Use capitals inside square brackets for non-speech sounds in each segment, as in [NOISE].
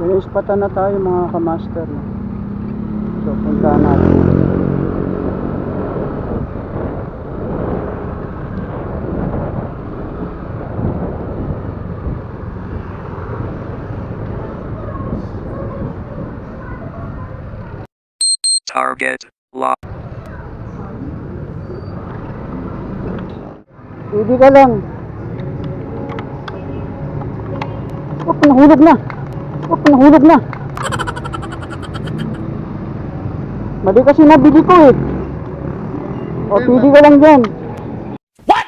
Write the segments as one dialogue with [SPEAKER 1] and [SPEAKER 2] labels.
[SPEAKER 1] May ispatan na tayo mga kamaster. No? So, puntahan natin.
[SPEAKER 2] Target lock.
[SPEAKER 1] Hindi ka lang. Oh, nahulog na. Oh, nahulog na. Mali kasi nabili ko eh. O, pili ka lang dyan. What?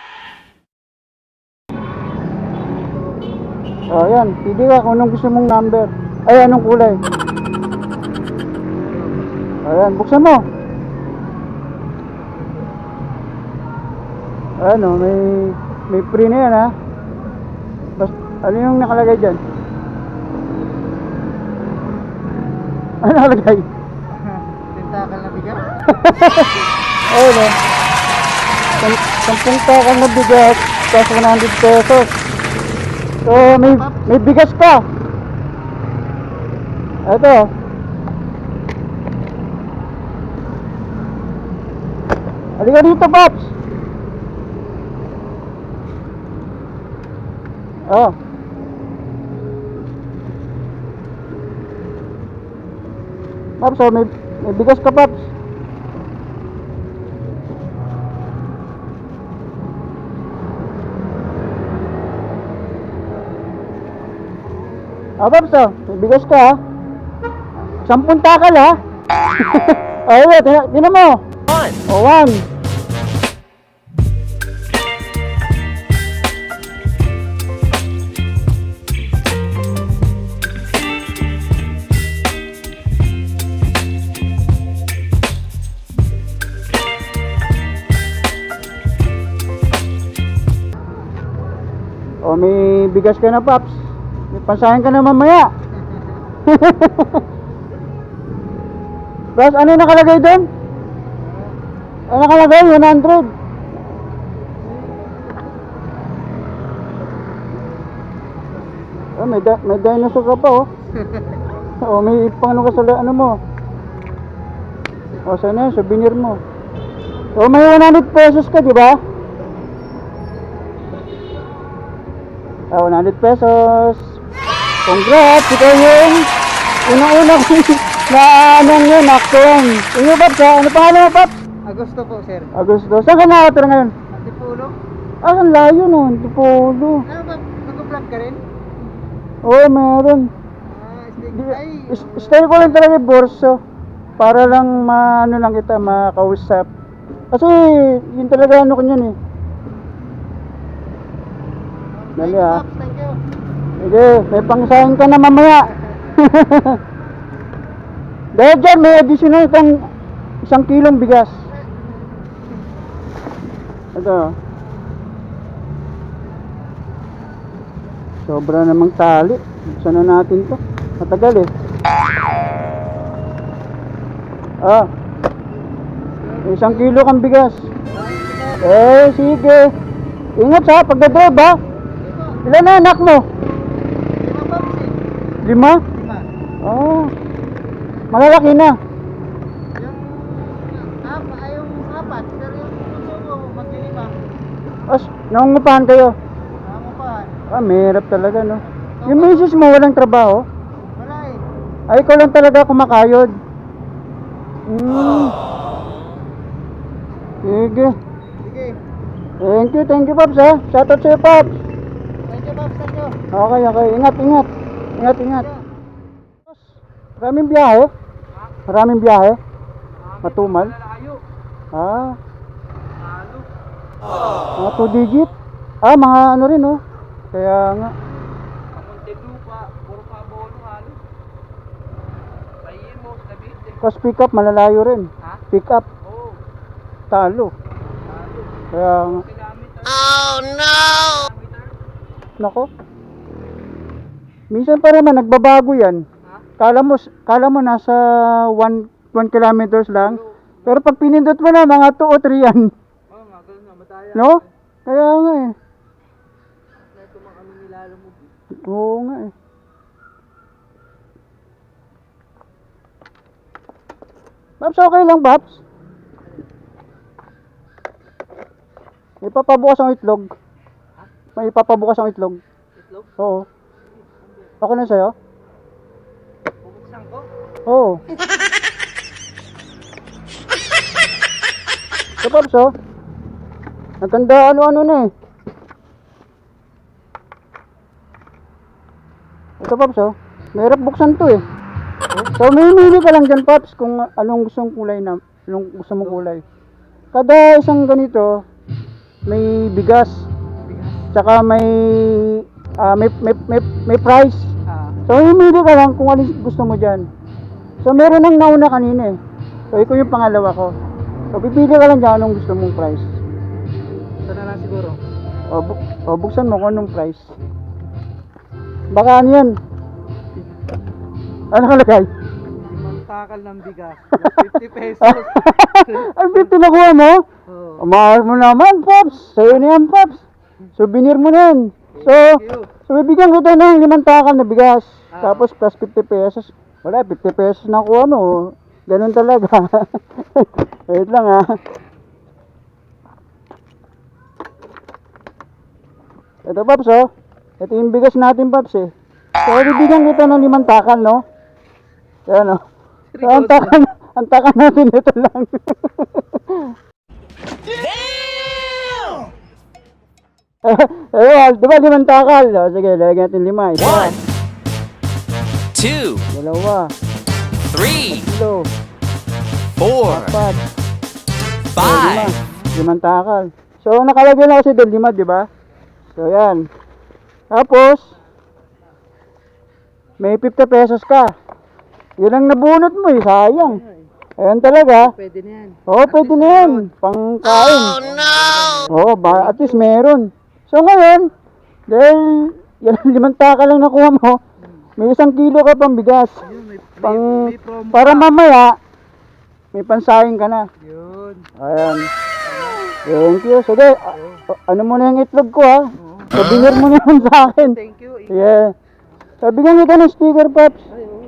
[SPEAKER 1] O, yan. Pili ka kung anong gusto mong number. Ay, anong kulay. Ayan, buksan mo. Ano, may may free na yan ha. Bas, ano yung nakalagay dyan? Ano nakalagay? [LAUGHS]
[SPEAKER 3] Tentakal na bigat. [LAUGHS]
[SPEAKER 1] Oh, no. Sam- Sampung takal na bigas, plus 100 pesos. So, may, may bigas ka. Ito. Halika dito, Pops. Oh. Pops, oh, may, may bigas ka, Pops. Ah, Pops, oh, may bigas ka, ha? Sampung takal, [LAUGHS] ha? Ayun, tina- tinan mo. One. Oh, one. Bigas ka na, Paps. May pansahin ka na mamaya. [LAUGHS] Paps, ano yung nakalagay doon? Ano nakalagay? 100. Oh, may, da- may dinosaur ka pa, oh. [LAUGHS] oh, may pang ka sa ano mo. O, sana yun, souvenir mo. So, may 100 pesos ka, di ba? Ah, 100 pesos. Congrats! Ikaw yung unang-unang [LAUGHS] na anong yun, action. Inyo, Paps, ha? Ano pangalan mo, Paps?
[SPEAKER 3] Agosto po, sir.
[SPEAKER 1] Agusto. Saan ka nakatira ngayon?
[SPEAKER 3] Antipulo?
[SPEAKER 1] Ah, ang layo nun. Tipolo.
[SPEAKER 3] Ano ba? Nag-vlog ka rin?
[SPEAKER 1] Oo, meron.
[SPEAKER 3] Ah, stick.
[SPEAKER 1] Di,
[SPEAKER 3] Ay,
[SPEAKER 1] is- style ko lang talaga yung borso. Para lang ma, ano lang kita, makausap. Kasi, yun talaga ano ko yun eh.
[SPEAKER 3] Thank
[SPEAKER 1] Dali
[SPEAKER 3] you,
[SPEAKER 1] ah.
[SPEAKER 3] Thank you.
[SPEAKER 1] Sige, may pangsahin ka na mamaya. [LAUGHS] Dahil dyan, may additional kang isang kilong bigas. Ito. Sobra namang tali. Buksan na natin to. Matagal eh. Ah. Isang kilo kang bigas. Eh, sige. Ingat sa pagdadrive ha. Ilan na anak mo?
[SPEAKER 3] Lima, eh.
[SPEAKER 1] Lima?
[SPEAKER 3] Lima.
[SPEAKER 1] Oh. Malalaki na.
[SPEAKER 3] Yung, ap, ay, yung apat. Sir, yung maglilima.
[SPEAKER 1] As, nangungupahan kayo.
[SPEAKER 3] Nangungupahan.
[SPEAKER 1] Ah, mahirap talaga, no? Yung misis mo walang trabaho?
[SPEAKER 3] Wala eh.
[SPEAKER 1] Ay, ikaw lang talaga kumakayod. Hmm. Sige.
[SPEAKER 3] Sige.
[SPEAKER 1] Thank you, thank you, Pops, ha? Shoutout sa'yo, Pops.
[SPEAKER 3] Thank you, Pops. Thank you.
[SPEAKER 1] Okay, okay. Ingat, ingat. Ingat, ingat. Maraming biyahe? Maraming biyahe? Matumal? Ah. Mga 2 digit? Ah, mga ano rin, oh. Kaya nga. Tapos pick up, malalayo rin. Pick up. Talo. Kaya nga. Oh no! Nako. Minsan pa naman, nagbabago yan. Ha? Kala mo, kala mo nasa 1 1 kilometers lang. Pero pag pinindot mo na, mga 2 o 3 yan.
[SPEAKER 3] Oo, oh, mga na.
[SPEAKER 1] No? Kaya nga eh.
[SPEAKER 3] Ito mga kami nilalamog.
[SPEAKER 1] Oo nga eh. Babs, okay lang, Babs. May papabukas ang itlog. May papabukas ang itlog.
[SPEAKER 4] Itlog?
[SPEAKER 1] Oo. Ako na sa'yo?
[SPEAKER 4] Bubuksan ko?
[SPEAKER 1] Oo. Ito, Paps, oh. Nagkanda ano-ano na eh. Ito, Paps, oh. Mahirap buksan to eh. So, mamimili ka lang dyan, Paps, kung anong gustong kulay na, anong gusto mong kulay. Kada isang ganito, may bigas, tsaka may, ah, may, may, may, may price. So, mamimili ka lang kung alin gusto mo dyan. So, meron nang nauna kanina eh. So, ikaw yung pangalawa ko. So, pipili ka lang dyan anong gusto mong price.
[SPEAKER 4] Ito na lang siguro.
[SPEAKER 1] O, bu- o buksan mo kung anong price. Baka ano yan? Ano nakalagay?
[SPEAKER 4] Limang takal ng bigas. 50 pesos. [LAUGHS]
[SPEAKER 1] Ay, pito nakuha mo?
[SPEAKER 4] Oo.
[SPEAKER 1] Mahal mo naman, Pops. Sa'yo na yan, Pops. Souvenir mo na yan. So, so bibigyan ko tayo ng limang takal na bigas.
[SPEAKER 4] Ah.
[SPEAKER 1] Tapos plus 50 pesos. Wala, 50 pesos na kuha mo. Ganun talaga. [LAUGHS] Wait lang ah. Ito, Pops, oh. Ito yung bigas natin, Pops, eh. So, bibigyan kita ng limang takal, no? Yan, oh. So, ang takal, ang takal natin ito lang. [LAUGHS] Damn! [LAUGHS] eh, di ba limang takal? O, sige, lagyan natin lima. Isa,
[SPEAKER 5] One, two,
[SPEAKER 1] dalawa,
[SPEAKER 5] three,
[SPEAKER 1] tatlo,
[SPEAKER 5] four,
[SPEAKER 1] apat, o, lima.
[SPEAKER 5] five.
[SPEAKER 1] Limang takal. So, nakalagay na kasi doon lima, di ba? So, yan. Tapos, may 50 pesos ka. Yun ang nabunot mo eh, sayang. Ayan talaga.
[SPEAKER 4] Pwede na yan.
[SPEAKER 1] Oo, pwede na yan. Pangkain. Oh, no! Oo, ba, at least meron. So ngayon, dahil yan, [LAUGHS] limang taka lang nakuha mo, may isang kilo ka pang bigas.
[SPEAKER 4] Yun, may, may,
[SPEAKER 1] Pang,
[SPEAKER 4] may promo
[SPEAKER 1] para
[SPEAKER 4] pa.
[SPEAKER 1] mamaya, may pansayang ka na.
[SPEAKER 4] Yun.
[SPEAKER 1] Ayan. Thank you. Sige, a- ano mo na yung itlog ko ha? Sabihin mo na yun sa akin.
[SPEAKER 4] Thank you.
[SPEAKER 1] Yeah. Sabihan kita ng sticker, Pops.
[SPEAKER 4] Ay, oo.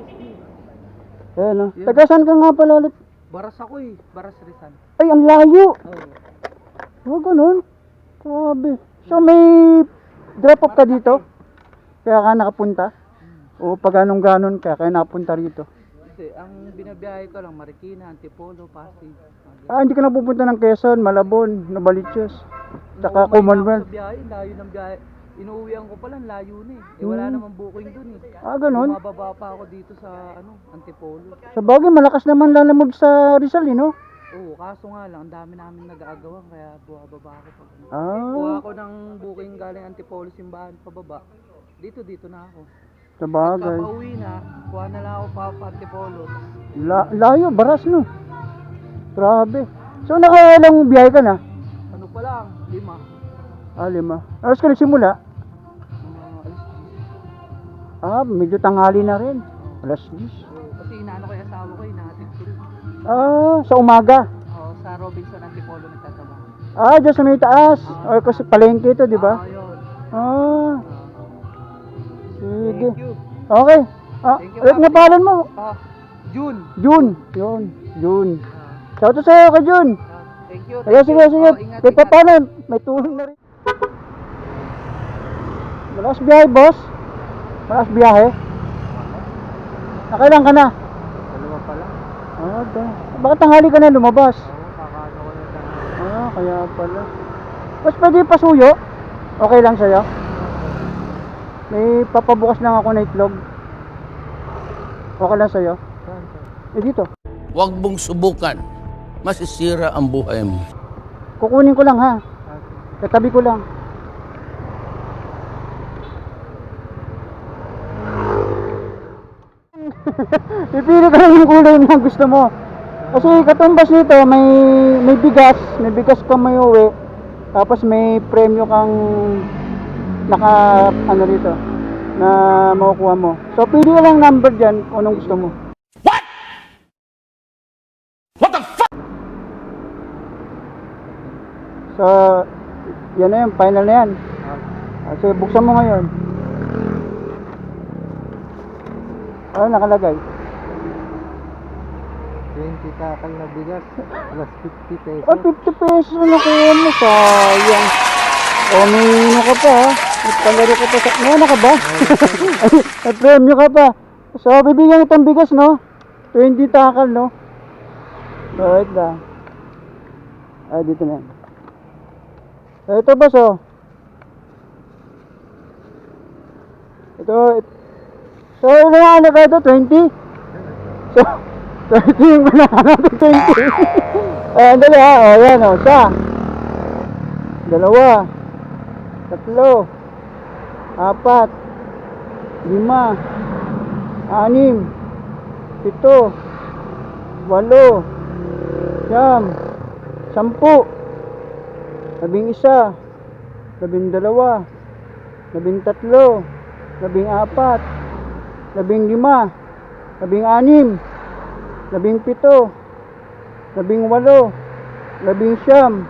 [SPEAKER 1] Ayan o. Taga saan ka nga pala ulit?
[SPEAKER 4] Baras ako eh. Baras Rizal.
[SPEAKER 1] Ay, ang layo.
[SPEAKER 4] Oo.
[SPEAKER 1] Oh, ganun. Grabe. So, may drop off ka dito? Kaya ka nakapunta? O pag anong ganon ka, kaya nakapunta rito?
[SPEAKER 4] Kasi ang binabiyahe ko lang, Marikina, Antipolo, Pasig.
[SPEAKER 1] Ah, hindi ka na pupunta ng Quezon, Malabon, Novaliches, saka Commonwealth.
[SPEAKER 4] Biyahe, layo ng biyahe. Inuuwian ko pala, layo na eh. Eh wala
[SPEAKER 1] Hmm.
[SPEAKER 4] namang booking dun eh.
[SPEAKER 1] Ah, ganun?
[SPEAKER 4] Bumababa pa ako dito sa ano, Antipolo.
[SPEAKER 1] Sa bagay, malakas naman lalamog sa Rizal, eh, no?
[SPEAKER 4] Oo, kaso nga lang, ang dami namin nag-aagawan kaya bumababa ako pa.
[SPEAKER 1] Ah,
[SPEAKER 4] Kuha ako ng booking galing Antipolo simbahan pababa. Dito, dito na ako.
[SPEAKER 1] sa bagay.
[SPEAKER 4] Kapauwi na, kuha na lang ako pa pa Antipolo.
[SPEAKER 1] La- layo, baras, no? Grabe. So, nakailang biyahe ka na?
[SPEAKER 4] Ano pa lang, lima.
[SPEAKER 1] Ah, lima. Alas ka nagsimula? Ah, medyo tanghali na rin. Alas 10. Ah, sa umaga.
[SPEAKER 4] Oo, sa Robinson Antipolo nagtatrabaho.
[SPEAKER 1] Ah, dyan sa may taas. O, kasi palengke ito, di ba?
[SPEAKER 4] Ah, yun.
[SPEAKER 1] Ah,
[SPEAKER 4] Ah,
[SPEAKER 1] sige.
[SPEAKER 4] thank you.
[SPEAKER 1] Okay. Ah,
[SPEAKER 4] Thank you,
[SPEAKER 1] ulit nga
[SPEAKER 4] Papi.
[SPEAKER 1] pangalan mo.
[SPEAKER 4] Ah, June.
[SPEAKER 1] June. Yun, June.
[SPEAKER 4] Ah,
[SPEAKER 1] Shout out sa'yo ka, June.
[SPEAKER 4] ah, thank you.
[SPEAKER 1] Sige,
[SPEAKER 4] thank
[SPEAKER 1] sige,
[SPEAKER 4] you.
[SPEAKER 1] sige.
[SPEAKER 4] Oh, ingat, ingat.
[SPEAKER 1] paano, may tulong na rin. Malakas biyahe, boss. Malakas biyahe. Nakailan ka na? Ah, da. Bakit tanghali ka na lumabas?
[SPEAKER 4] Oo, ko tanong.
[SPEAKER 1] Ah, kaya pala. Mas pwede pasuyo? Okay lang sa'yo? May papabukas lang ako na itlog. Okay lang sa'yo? Eh dito.
[SPEAKER 6] Huwag mong subukan. Masisira ang buhay mo.
[SPEAKER 1] Kukunin ko lang ha. Katabi ko lang. [LAUGHS] Pipili ka lang yung kulay na gusto mo. Kasi katumbas nito, may may bigas, may bigas ka may uwi. Tapos may premyo kang naka ano dito na makukuha mo. So pili ka lang number diyan kung anong gusto mo.
[SPEAKER 6] What? What the fuck?
[SPEAKER 1] So yan na yun, final na yan. Kasi buksan mo ngayon. Ano nakalagay?
[SPEAKER 3] 20 takal na bigas plus 50 pesos.
[SPEAKER 1] Oh, 50 pesos na nakuha mo. Sayang. O, may ano ka pa ha. May palaro ka pa sa... May ano ka ba? [LAUGHS] May premyo ka pa. So, bibigyan kitang bigas, no? 20 takal, no? So, wait lang. Ay, dito na. Ito, boss, oh. Ito, it- So, ilan ang ano ka ito? 20? So, [LAUGHS] 30 yung banahan [LAUGHS] natin, 20. Eh, andali ha. O, yan o. Isa. Dalawa. Tatlo. Apat. Lima. Anim. Pito. Walo. Siyam. Sampu. Labing isa. Labing dalawa. Labing tatlo. Labing apat. Labing lima. Labing anim. Labing pito. Labing walo. Labing siyam.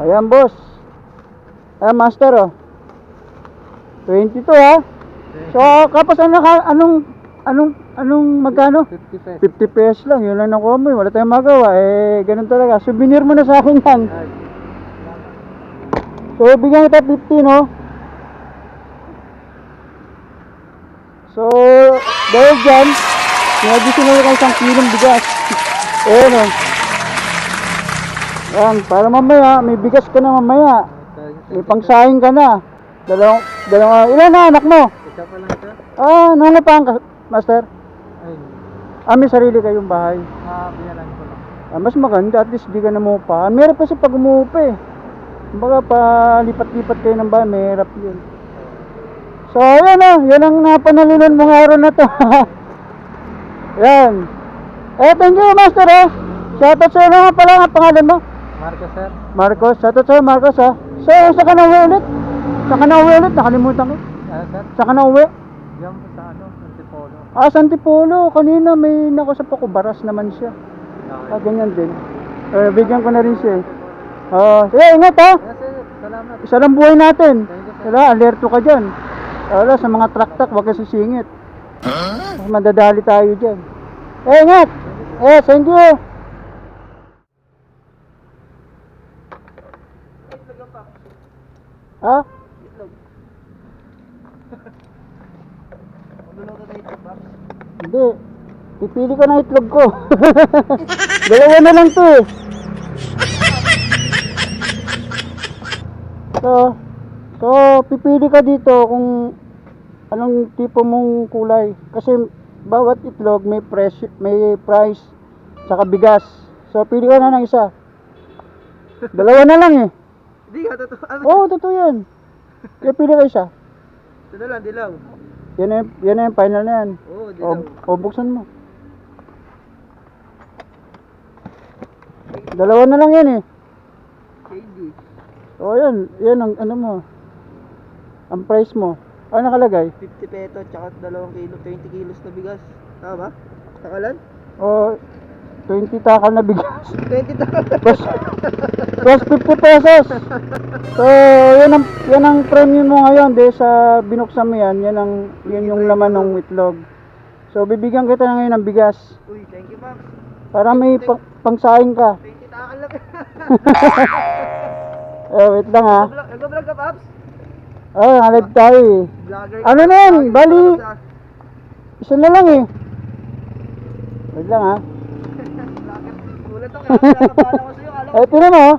[SPEAKER 1] Ayan, boss. Ayan, master, oh. 22, ha? So, kapos ano anong, anong, anong, magkano?
[SPEAKER 3] 50 pesos.
[SPEAKER 1] 50 pesos lang, yun lang mo, eh. wala tayong magawa, eh, ganun talaga. Souvenir mo na sa akin yan. So, bigyan kita 50, no? So, dahil dyan, may-additional ka isang kilong bigas. [LAUGHS] Ayan, oh. Yan, para mamaya, may bigas ka na mamaya. May pangsahing ka na. Dalawang, dalawang, ilan na anak mo?
[SPEAKER 3] Isa pa lang ito.
[SPEAKER 1] Ah, nangapahan ka, master?
[SPEAKER 3] Ay,
[SPEAKER 1] Ah, may sarili kayong bahay.
[SPEAKER 3] ah, binalan ko lang.
[SPEAKER 1] Ah, mas maganda, at least di ka namupa. Meron kasi pag umupa eh. Kumbaga pa lipat-lipat kayo ng bahay, mahirap yun. So, yan ah, yan ang napanalinan mong araw na to. [LAUGHS] yan. Eh, thank you, master ah. Shoutout sa'yo na nga pala ang pangalan mo.
[SPEAKER 3] Marco, sir.
[SPEAKER 1] Marcos, shoutout sa'yo, Marcos ah. So, saan ka na uwi ulit? Saan ka na uwi ulit? Nakalimutan ko.
[SPEAKER 3] Ano, sir?
[SPEAKER 1] Saan ka na uwi?
[SPEAKER 3] Diyan po sa ano, Antipolo.
[SPEAKER 1] Ah, Santipolo. Kanina may nakusap ako, baras naman siya. Ah, ganyan din. Eh, bigyan ko na rin siya. eh. Ah, sige, ingat ha.
[SPEAKER 3] Yes, sir. Salamat.
[SPEAKER 1] Isa lang buhay natin.
[SPEAKER 3] Thank you, sir.
[SPEAKER 1] Wala, alerto ka dyan. Wala, sa mga trak-tak, huwag ka sisingit. Mas Madadali tayo dyan. Eh, ingat. Eh, thank you. Ha? Hindi. Pipili ko ng itlog ko. [LAUGHS] Dalawa na lang to eh. So, so pipili ka dito kung anong tipo mong kulay. Kasi bawat itlog may price, may price sa bigas. So pili ka na ng isa. [LAUGHS] Dalawa na lang eh.
[SPEAKER 3] Hindi ka, totoo. Ano?
[SPEAKER 1] Oo, oh, totoo yan. Kaya pili ka isa.
[SPEAKER 3] Ito na lang, dilaw.
[SPEAKER 1] Yan na, yung- yan na yung final na yan.
[SPEAKER 3] Oo,
[SPEAKER 1] O, o buksan mo. Dalawa na lang yan eh.
[SPEAKER 3] Shady.
[SPEAKER 1] O yan, yan ang ano mo. Ang price mo. Ano nakalagay?
[SPEAKER 3] 50 peso, tsaka 2 kilo, 20 kilos na bigas. Tama ba? Takalan?
[SPEAKER 1] O 20 takal na bigas. [LAUGHS]
[SPEAKER 3] 20 takal.
[SPEAKER 1] Plus, plus 50 pesos. So, yan ang, yan ang premium mo ngayon. De sa binuksan mo yan, yan, ang, yan yung laman ng itlog. So, bibigyan kita na ngayon ng bigas.
[SPEAKER 3] Uy, thank you, Pops.
[SPEAKER 1] Para may pang, pangsaing ka.
[SPEAKER 3] 20 takal lang. [LAUGHS]
[SPEAKER 1] Eh, wait lang ha.
[SPEAKER 3] Nag-vlog ka, Pops?
[SPEAKER 1] Oh, live tayo eh.
[SPEAKER 3] Vlogger
[SPEAKER 1] Ano na yan? Bali, isa na lang eh. Wait lang ha.
[SPEAKER 3] Vlogger. Gulat ako, kaya pinapapala ko sa'yo. Alam
[SPEAKER 1] Eh, tira mo. oh.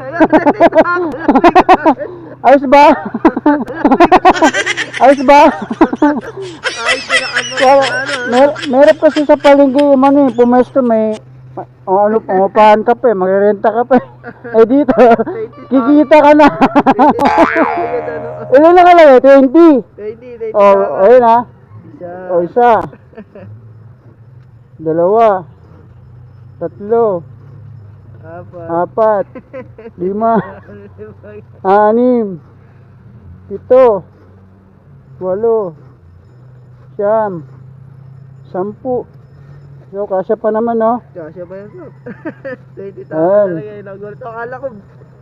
[SPEAKER 1] [LAUGHS] Ayos ba? Ayos ba?
[SPEAKER 3] Ay, sinaan mo.
[SPEAKER 1] Kaya,
[SPEAKER 3] Ano?
[SPEAKER 1] mer merap kasi sa palengke ano eh, pumesto may o ano, pumapahan ka pa eh, magrerenta ka pa eh. Eh dito, [LAUGHS] kikita ka na.
[SPEAKER 3] 20 takal na bigas?
[SPEAKER 1] Ilan na kalagay? 20.
[SPEAKER 3] 20, 20
[SPEAKER 1] Oh,
[SPEAKER 3] takal.
[SPEAKER 1] ayun ha.
[SPEAKER 3] Isa.
[SPEAKER 1] O isa. Dalawa. Tatlo.
[SPEAKER 3] Apat.
[SPEAKER 1] Apat. [LAUGHS] Lima. Anim. Pito. Walo. Siyam. Sampu. So, kasya pa naman, no?
[SPEAKER 3] Kasya ba yan, Pops? 20 takal
[SPEAKER 1] Ayan.
[SPEAKER 3] talaga yun. Nagulat ako. Akala ko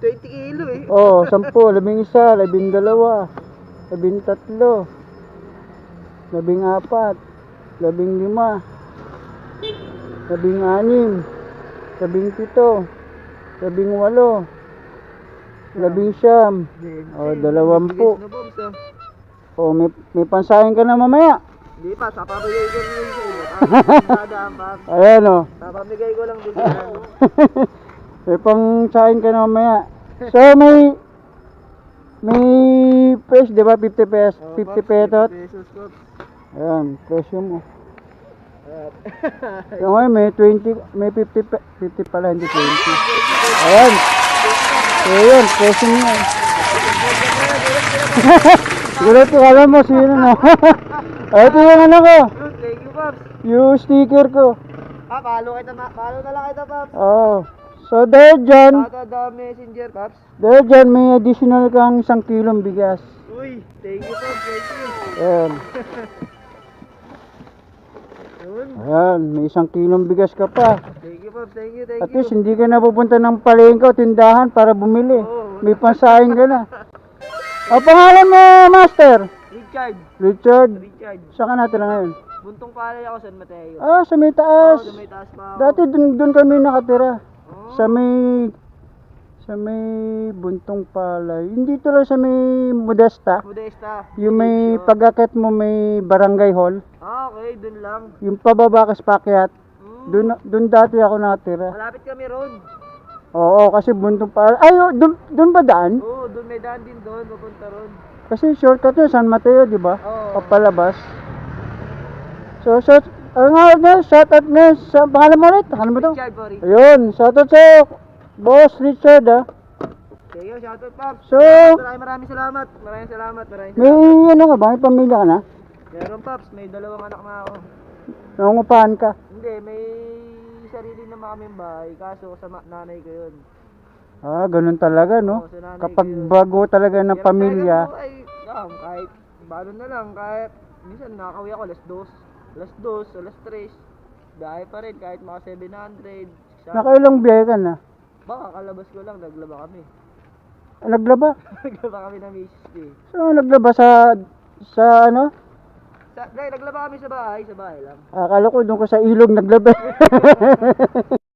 [SPEAKER 3] 20 kilo eh.
[SPEAKER 1] Oh, [LAUGHS] sampu. Labing isa. Labing dalawa. Labing tatlo. Labing anim, labing pito, labing walo, labing siyam, o dalawampu.
[SPEAKER 3] Na Bobs ah.
[SPEAKER 1] O may, may pansahin ka na mamaya.
[SPEAKER 3] Hindi pa, sa iyo. Dadaan pa.
[SPEAKER 1] Ayan o.
[SPEAKER 3] Papamigay ko lang din yan. [LAUGHS]
[SPEAKER 1] may pangsahin ka na mamaya. So may may fresh, di ba? 50 pesos, 50 pesos. Ayan, presyo mo. Yung may 20, may 50, pe- 50 pala, hindi 20. Ayan. So yun, presyo mo yan. Gulat ko, alam mo sino [LAUGHS] na. Ay, ito yung ano ko,
[SPEAKER 3] Good, thank you, Pops.
[SPEAKER 1] Yung sticker ko.
[SPEAKER 3] Ah, follow kita, ma- follow na lang kita, Pops.
[SPEAKER 1] Oo. So dahil dyan,
[SPEAKER 3] Tata the messenger, Pops.
[SPEAKER 1] dahil dyan may additional kang isang kilong bigas.
[SPEAKER 3] Uy, thank you, Pops. Thank you.
[SPEAKER 1] Ayan. [LAUGHS] Ayan, may isang kilong bigas ka pa.
[SPEAKER 3] Thank you, Pops. Thank you, thank
[SPEAKER 1] At
[SPEAKER 3] you.
[SPEAKER 1] least hindi ka na pupunta ng palengke o tindahan para bumili.
[SPEAKER 3] Oo.
[SPEAKER 1] May pansahin ka na. [LAUGHS] O pangalan mo, Master?
[SPEAKER 3] Richard.
[SPEAKER 1] Richard.
[SPEAKER 3] Richard.
[SPEAKER 1] Saan ka natin ngayon?
[SPEAKER 3] Buntong palay ako, San Mateo.
[SPEAKER 1] Ah, sa may
[SPEAKER 3] Oo,
[SPEAKER 1] taas.
[SPEAKER 3] sa may taas pa ako.
[SPEAKER 1] Dati dun, dun kami nakatira.
[SPEAKER 3] Oo.
[SPEAKER 1] Sa may sa may buntong palay. Hindi to lang sa may Modesta.
[SPEAKER 3] Modesta.
[SPEAKER 1] Yung may
[SPEAKER 3] oh.
[SPEAKER 1] pagkakit mo may barangay hall.
[SPEAKER 3] Ah, okay, dun lang.
[SPEAKER 1] Yung pababa kas pakyat.
[SPEAKER 3] Mm.
[SPEAKER 1] Dun, dun dati ako nakatira.
[SPEAKER 3] Malapit kami ron.
[SPEAKER 1] Oo, kasi buntong palay. Ay, oh, dun, dun ba daan?
[SPEAKER 3] Oo, dun may daan din doon, papunta ron.
[SPEAKER 1] Kasi shortcut yun, San Mateo, di ba?
[SPEAKER 3] Oo.
[SPEAKER 1] Papalabas. So, shout, ano nga na, shout out na, sa pangalan mo ulit, ano mo to?
[SPEAKER 3] Richard Richard.
[SPEAKER 1] Ayun, shout out sa'yo, Boss Richard ah.
[SPEAKER 3] Thank you, shoutout, Pops.
[SPEAKER 1] So,
[SPEAKER 3] Maraming maraming salamat. Maraming salamat, maraming
[SPEAKER 1] may
[SPEAKER 3] salamat.
[SPEAKER 1] ano ka ba, may pamilya ka na?
[SPEAKER 3] Meron, Pops, may dalawang anak na ako.
[SPEAKER 1] Nangungupahan ka.
[SPEAKER 3] Hindi, may sarili naman kaming bahay, kaso sa ma- nanay ko yun.
[SPEAKER 1] Ah, ganun talaga, no?
[SPEAKER 3] Oo, sa nanay
[SPEAKER 1] Kapag
[SPEAKER 3] ko yun.
[SPEAKER 1] bago talaga ng
[SPEAKER 3] Kaya
[SPEAKER 1] pamilya,
[SPEAKER 3] talagang buhay, um, kahit, balo na lang, kahit, minsan nakakawi ako, alas dos, alas dos, alas tres, biyahe pa rin, kahit mga 700, 600.
[SPEAKER 1] nakailang biyahe ka na.
[SPEAKER 3] Baka kalabas ko lang, naglaba kami.
[SPEAKER 1] Ah, Naglaba? [LAUGHS]
[SPEAKER 3] naglaba kami ng misis ko eh.
[SPEAKER 1] So, naglaba sa, sa ano?
[SPEAKER 3] Sa, dahil naglaba kami sa bahay, sa bahay lang.
[SPEAKER 1] Akala ko doon ko sa ilog naglaba. [LAUGHS]